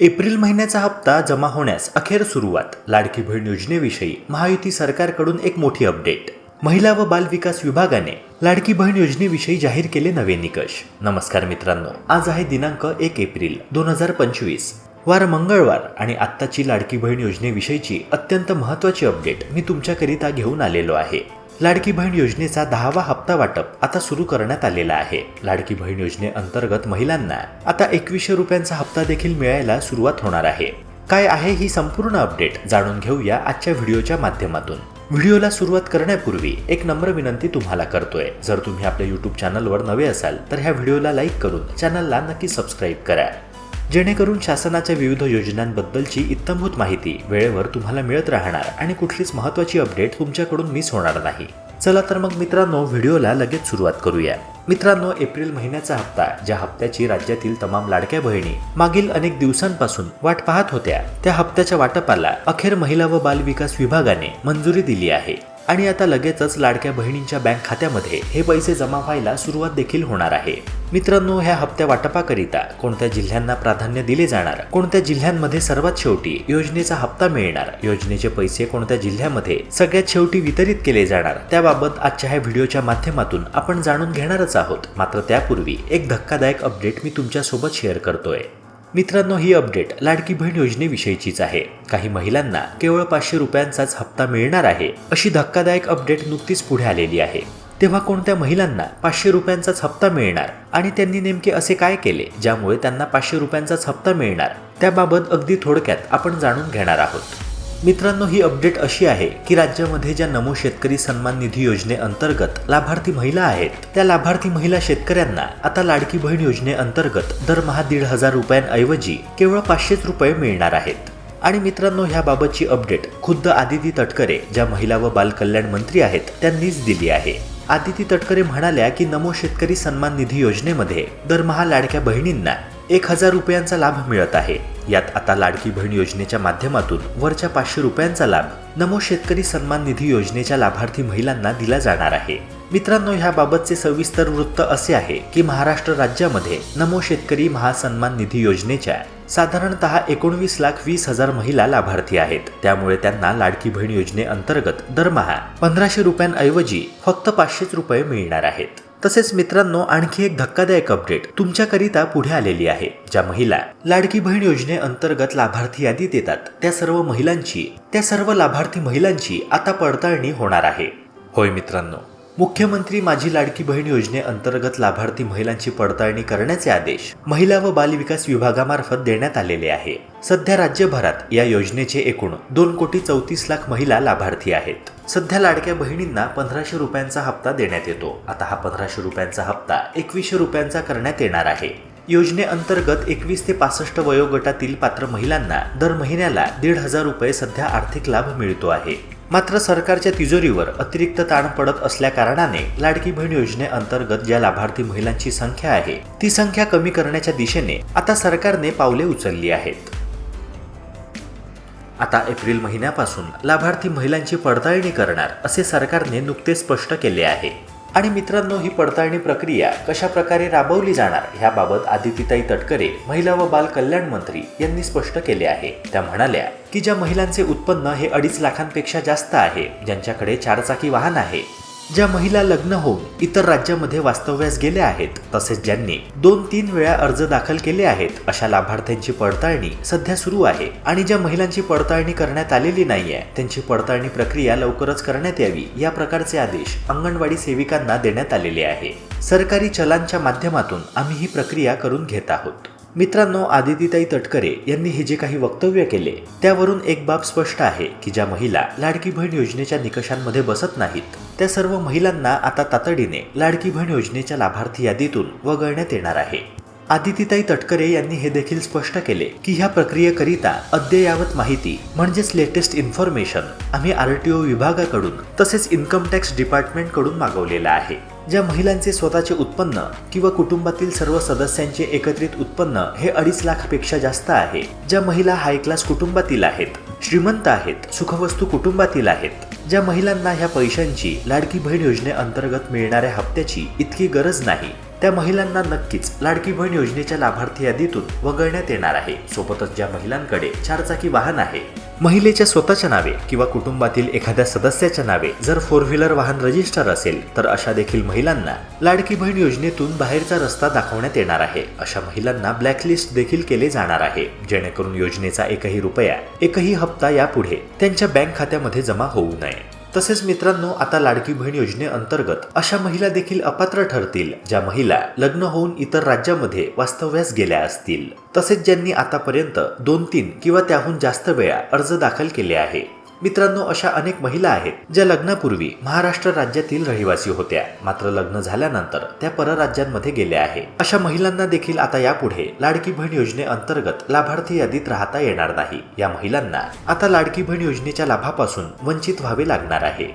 April महिन्याचा हप्ता जमा होण्यास अखेर सुरुवात. लाडकी बहीण योजनेविषयी महायुती सरकारकडून एक मोठी अपडेट. महिला व बाल विकास विभागाने लाडकी बहीण योजनेविषयी जाहीर केले नवे निकष. नमस्कार मित्रांनो आज आहे दिनांक एक एप्रिल दोन हजार पंचवीस. वार मंगळवार आणि आत्ताची लाडकी बहीण योजनेविषयीची अत्यंत महत्त्वाची अपडेट मी तुमच्याकरिता घेऊन आलेलो आहे. लाडकी बहीण योजनेचा दहावा हप्ता वाटप आता सुरू करण्यात आलेला आहे. लाडकी बहीण योजनेअंतर्गत महिलांना आता एकवीसशे रुपयांचा हप्ता देखील मिळायला सुरुवात होणार आहे. काय आहे ही संपूर्ण अपडेट जाणून घेऊया आजच्या व्हिडिओच्या माध्यमातून. व्हिडिओला सुरुवात करण्यापूर्वी एक नम्र विनंती तुम्हाला करतोय. जर तुम्ही आपल्या युट्यूब चॅनलवर नवे असाल तर ह्या व्हिडिओला लाईक करून चॅनलला नक्की सबस्क्राईब करा. जेणेकरून शासनाच्या विविध योजनांबद्दलची इत्तमभूत माहिती वेळेवर तुम्हाला मिळत राहणार आणि कुठलीच महत्त्वाची अपडेट तुमच्याकडून मिस होणार नाही. चला तर मग मित्रांनो व्हिडिओला लगेच सुरुवात करूया. मित्रांनो एप्रिल महिन्याचा हप्ता ज्या हप्त्याची राज्यातील तमाम लाडक्या बहिणी मागील अनेक दिवसांपासून वाट पाहत होत्या त्या हप्त्याच्या वाटपाला अखेर महिला व बाल विकास विभागाने मंजुरी दिली आहे. आणि आता लगेचच लाडक्या बहिणींच्या बँक खात्यामध्ये हे पैसे जमा व्हायला सुरुवात देखील होणार आहे. मित्रांनो ह्या हप्त्या वाटपाकरिता कोणत्या जिल्ह्यांना प्राधान्य दिले जाणार? कोणत्या जिल्ह्यांमध्ये सर्वात शेवटी योजनेचा हप्ता मिळणार? योजनेचे पैसे कोणत्या जिल्ह्यामध्ये सगळ्यात शेवटी वितरित केले जाणार? त्याबाबत आजच्या ह्या व्हिडिओच्या माध्यमातून आपण जाणून घेणारच आहोत. मात्र त्यापूर्वी एक धक्कादायक अपडेट मी तुमच्यासोबत शेअर करतोय. मित्रांनो ही अपडेट लाडकी बहीण योजनेविषयीचीच आहे. काही महिलांना केवळ पाचशे रुपयांचाच हप्ता मिळणार आहे अशी धक्कादायक अपडेट नुकतीच पुढे आलेली आहे. तेव्हा कोणत्या महिलांना पाचशे रुपयांचाच हप्ता मिळणार आणि त्यांनी नेमके असे काय केले ज्यामुळे त्यांना पाचशे रुपयांचाच हप्ता मिळणार त्याबाबत अगदी थोडक्यात आपण जाणून घेणार आहोत. मित्रांनो ही अपडेट अशी आहे की राज्यामध्ये ज्या नमो शेतकरी सन्मान निधी योजनेअंतर्गत लाभार्थी महिला आहेत त्या लाभार्थी महिला शेतकऱ्यांना आता लाडकी बहीण योजनेअंतर्गत दरमहा दीड हजार रुपयांऐवजी केवळ पाचशेच रुपये मिळणार आहेत. आणि मित्रांनो ह्याबाबतची अपडेट खुद्द आदिती तटकरे ज्या महिला व बालकल्याण मंत्री आहेत त्यांनीच दिली आहे. आदिती तटकरे म्हणाल्या की नमो शेतकरी सन्मान निधी योजनेमध्ये दरमहा लाडक्या बहिणींना एक हजार रुपयांचा लाभ मिळत आहे. यात आता लाडकी बहीण योजनेच्या माध्यमातून वरच्या पाचशे रुपयांचा लाभ नमो शेतकरी सन्मान निधी योजनेच्या लाभार्थी महिलांना दिला जाणार आहे. मित्रांनो ह्याबाबतचे सविस्तर वृत्त असे आहे की महाराष्ट्र राज्यामध्ये नमो शेतकरी महासन्मान निधी योजनेच्या साधारणतः एकोणवीस लाख वीस हजार महिला लाभार्थी आहेत. त्यामुळे त्यांना लाडकी बहीण योजनेअंतर्गत दरमहा पंधराशे रुपयांऐवजी फक्त पाचशेच रुपये मिळणार आहेत. तसेच मित्रांनो आणखी एक धक्कादायक अपडेट तुमच्याकरिता पुढे आलेली आहे ज्या महिला लाडकी बहीण योजनेअंतर्गत लाभार्थी यादीत येतात त्या सर्व महिलांची त्या सर्व लाभार्थी महिलांची आता पडताळणी होणार आहे. होय मित्रांनो मुख्यमंत्री माझी लाडकी बहीण योजनेअंतर्गत लाभार्थी महिलांची पडताळणी करण्याचे आदेश महिला व बालविकास विभागामार्फत देण्यात आलेले आहे. सध्या राज्यभरात या योजनेचे एकूण दोन कोटी चौतीस लाख महिला लाभार्थी आहेत. सध्या लाडक्या बहिणींना पंधराशे रुपयांचा हप्ता देण्यात येतो. आता हा पंधराशे रुपयांचा हप्ता एकवीसशे रुपयांचा करण्यात येणार आहे. योजनेअंतर्गत एकवीस ते पासष्ट वयोगटातील पात्र महिलांना दर महिन्याला दीड हजार रुपये सध्या आर्थिक लाभ मिळतो आहे. मात्र सरकारच्या तिजोरीवर अतिरिक्त ताण पडत असल्या कारणाने लाडकी बहीण योजनेअंतर्गत ज्या लाभार्थी महिलांची संख्या आहे ती संख्या कमी करण्याच्या दिशेने आता सरकारने पावले उचलली आहेत. आता एप्रिल महिन्यापासून लाभार्थी महिलांची पडताळणी करणार असे सरकारने नुकतेच स्पष्ट केले आहे. आणि मित्रांनो ही पडताळणी प्रक्रिया कशा प्रकारे राबवली जाणार ह्याबाबत आदितीताई तटकरे महिला व बाल कल्याण मंत्री यांनी स्पष्ट केले आहे. त्या म्हणाल्या की ज्या महिलांचे उत्पन्न हे अडीच लाखांपेक्षा जास्त आहे ज्यांच्याकडे चारचाकी वाहन आहे ज्या महिला लग्न होऊन इतर राज्यामध्ये वास्तव्यास गेल्या आहेत तसेच ज्यांनी दोन तीन वेळा अर्ज दाखल केले आहेत अशा लाभार्थ्यांची पडताळणी सध्या सुरू आहे. आणि ज्या महिलांची पडताळणी करण्यात आलेली नाहीये त्यांची पडताळणी प्रक्रिया लवकरच करण्यात यावी या प्रकारचे आदेश अंगणवाडी सेविकांना देण्यात आलेले आहे. सरकारी चलांच्या माध्यमातून आम्ही ही प्रक्रिया करून घेत आहोत. मित्रांनो आदितीताई तटकरे यांनी हे जे काही वक्तव्य केले त्यावरून एक बाब स्पष्ट आहे की ज्या महिला लाडकी बहीण योजनेच्या निकषांमध्ये बसत नाहीत त्या सर्व महिलांना आता तातडीने लाडकी बहीण योजनेच्या लाभार्थी यादीतून वगळण्यात येणार आहे. आदितीताई तटकरे यांनी हे देखील स्पष्ट केले की ह्या प्रक्रियेकरिता अद्ययावत माहिती म्हणजेच लेटेस्ट इन्फॉर्मेशन आम्ही आर टी ओ विभागाकडून तसेच इन्कम टॅक्स डिपार्टमेंटकडून मागवलेला आहे. ज्या महिलांचे स्वतःचे उत्पन्न किंवा कुटुंबातील सर्व सदस्यांचे एकत्रित उत्पन्न हे अडीच लाखपेक्षा जास्त आहे. ज्या महिला हाय क्लास कुटुंबातील आहेत श्रीमंत आहेत सुखवस्तू कुटुंबातील आहेत ज्या महिलांना ह्या पैशांची लाडकी बहीण योजनेअंतर्गत मिळणाऱ्या हप्त्याची इतकी गरज नाही. त्या महिलांना नक्कीच लाडकी बहीण योजनेच्या लाभार्थी यादीतून वगळण्यात येणार आहे. सोबतच ज्या महिलांकडे चारचाकी वाहन आहे महिलेच्या स्वतःच्या नावे किंवा कुटुंबातील एखाद्या सदस्याच्या नावे जर फोर व्हीलर वाहन रजिस्टर असेल तर अशा देखील महिलांना लाडकी बहीण योजनेतून बाहेरचा रस्ता दाखवण्यात येणार आहे. अशा महिलांना ब्लॅकलिस्ट देखील केले जाणार आहे जेणेकरून योजनेचा एकही रुपया एकही हप्ता यापुढे त्यांच्या बँक खात्यामध्ये जमा होऊ नये. तसेच मित्रांनो आता लाडकी बहीण योजनेअंतर्गत अशा महिला देखील अपात्र ठरतील ज्या महिला लग्न होऊन इतर राज्यामध्ये वास्तव्यास गेल्या असतील. तसेच ज्यांनी आतापर्यंत दोन तीन किंवा त्याहून जास्त वेळा अर्ज दाखल केले आहे मित्रांनो अशा अनेक महिला आहेत ज्या लग्नापूर्वी महाराष्ट्र राज्यातील रहिवासी होत्या. मात्र लग्न झाल्यानंतर त्या परराज्यांमध्ये गेल्या आहे. अशा महिलांना देखील आता यापुढे लाडकी बहीण योजनेअंतर्गत लाभार्थी यादीत राहता येणार नाही. या महिलांना आता लाडकी बहीण योजनेच्या लाभापासून वंचित व्हावे लागणार आहे.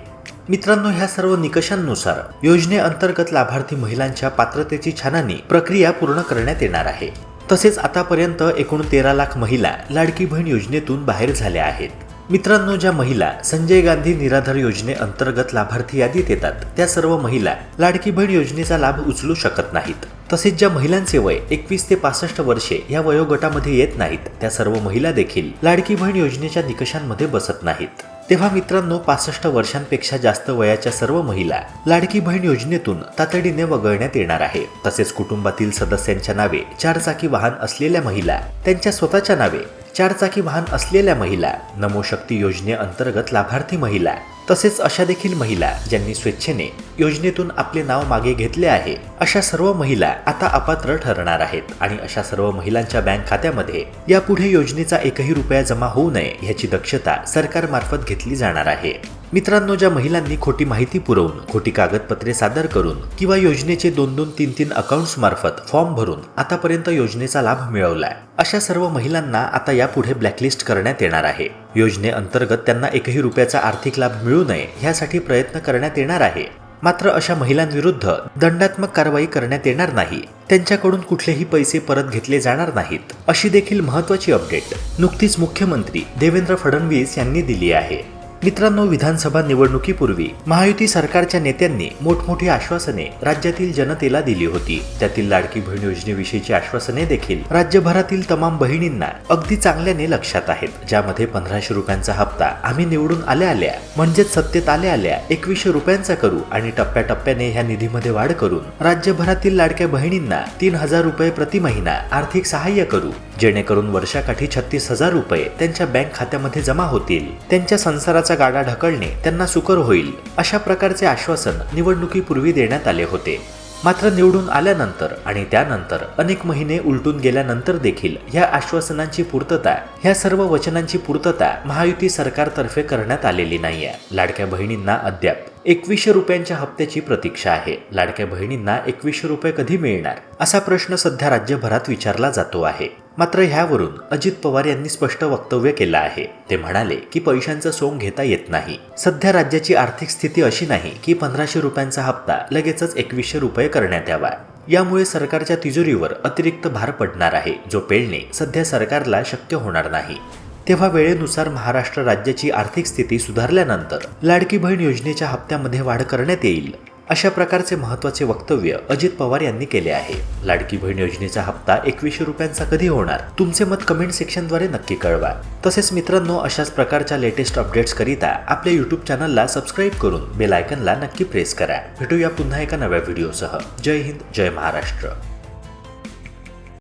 मित्रांनो ह्या सर्व निकषांनुसार योजनेअंतर्गत लाभार्थी महिलांच्या पात्रतेची छाननी प्रक्रिया पूर्ण करण्यात येणार आहे. तसेच आतापर्यंत एकूण तेरा लाख महिला लाडकी बहीण योजनेतून बाहेर झाल्या आहेत. मित्रांनो ज्या महिला संजय गांधी निराधार योजनेअंतर्गत लाभार्थी यादीत येतात त्या सर्व महिला लाडकी बहीण योजनेचा लाभ उचलू शकत नाहीत. तसेच ज्या महिलांचे वय एकवीस ते पासष्ट वर्षे या वयोगटामध्ये येत नाहीत त्या सर्व महिला देखील लाडकी बहीण योजनेच्या निकषांमध्ये बसत नाहीत. तेव्हा मित्रांनो पासष्ट वर्षांपेक्षा जास्त वयाच्या सर्व महिला लाडकी बहीण योजनेतून तातडीने वगळण्यात येणार आहे. तसेच कुटुंबातील सदस्यांच्या नावे चारचाकी वाहन असलेल्या महिला त्यांच्या स्वतःच्या नावे चारचाकी वाहन असलेल्या महिला नमो शक्ती योजनेअंतर्गत लाभार्थी महिला तसेच अशा देखील महिला ज्यांनी स्वेच्छेने योजनेतून आपले नाव मागे घेतले आहे अशा सर्व महिला आता अपात्र ठरणार आहेत आणि अशा सर्व महिलांच्या बँक खात्यामध्ये यापुढे योजनेचा एकही रुपया जमा होऊ नये याची दक्षता सरकारमार्फत घेतली जाणार आहे. मित्रांनो ज्या महिलांनी खोटी माहिती पुरवून खोटी कागदपत्रे सादर करून किंवा योजनेचे दोन दोन तीन तीन अकाउंट्स मार्फत फॉर्म भरून आतापर्यंत योजनेचा लाभ मिळवलाय अशा सर्व महिलांना आता यापुढे ब्लॅकलिस्ट करण्यात येणार आहे. योजनेअंतर्गत त्यांना एकही रुपयाचा आर्थिक लाभ मिळू नये यासाठी प्रयत्न करण्यात येणार आहे. मात्र अशा महिलांविरुद्ध दंडात्मक कारवाई करण्यात येणार नाही त्यांच्याकडून कुठलेही पैसे परत घेतले जाणार नाहीत अशी देखील महत्वाची अपडेट नुकतीच मुख्यमंत्री देवेंद्र फडणवीस यांनी दिली आहे. मित्रांनो विधानसभा निवडणुकीपूर्वी महायुती सरकारच्या नेत्यांनी मोठमोठी आश्वासने राज्यातील जनतेला दिली होती. त्यातील लाडकी बहीण योजनेविषयीची आश्वासने देखील राज्यभरातील तमाम बहिणींना अगदी चांगल्याने लक्षात आहेत. ज्यामध्ये पंधराशे रुपयांचा हप्ता आम्ही निवडून आल्या आल्या म्हणजेच सत्तेत आल्या आल्या एकवीसशे रुपयांचा करू आणि टप्प्याटप्प्याने ह्या निधीमध्ये वाढ करून राज्यभरातील लाडक्या बहिणींना तीन हजार रुपये प्रति महिना आर्थिक सहाय्य करू. जेणेकरून वर्षाकाठी छत्तीस हजार रुपये त्यांच्या बँक खात्यामध्ये जमा होतील. त्यांच्या संसाराचा गाडा ढकलणे त्यांना सुकर होईल अशा प्रकारचे आश्वासन निवडणुकीपूर्वी देण्यात आले होते. मात्र निवडून आल्यानंतर आणि त्यानंतर अनेक महिने उलटून गेल्यानंतर देखील ह्या आश्वासनांची पूर्तता ह्या सर्व वचनांची पूर्तता महायुती सरकारतर्फे करण्यात आलेली नाहीये. लाडक्या बहिणींना अद्याप एकवीसशे रुपयांच्या हप्त्याची प्रतीक्षा आहे. लाडक्या बहिणींना एकवीसशे रुपये कधी मिळणार? असा प्रश्न सध्या राज्यभरात विचारला जातो आहे. मात्र ह्यावरून अजित पवार यांनी स्पष्ट वक्तव्य केलं आहे. ते म्हणाले की पैशांचं सोंग घेता येत नाही. सध्या राज्याची आर्थिक स्थिती अशी नाही की पंधराशे रुपयांचा हप्ता लगेचच एकवीसशे रुपये करण्यात यावा. यामुळे सरकारच्या तिजोरीवर अतिरिक्त भार पडणार आहे जो पेळणे सध्या सरकारला शक्य होणार नाही. तेव्हा वेळेनुसार महाराष्ट्र राज्याची आर्थिक स्थिती सुधारल्यानंतर लाडकी बहीण योजनेच्या हप्त्यामध्ये वाढ करण्यात येईल. अशा प्रकारचे महत्त्वाचे वक्तव्य अजित पवार यांनी केले आहे. लाडकी बहीण योजनेचा हप्ता एकवीसशे रुपयांचा कधी होणार? तुमचे मत कमेंट सेक्शनद्वारे नक्की कळवा. तसेच मित्रांनो अशाच प्रकारच्या लेटेस्ट अपडेट्स करिता आपल्या युट्यूब चॅनलला सबस्क्राईब करून बेल आयकनला नक्की प्रेस करा. भेटूया पुन्हा एका नव्या व्हिडिओसह जय हिंद जय महाराष्ट्र.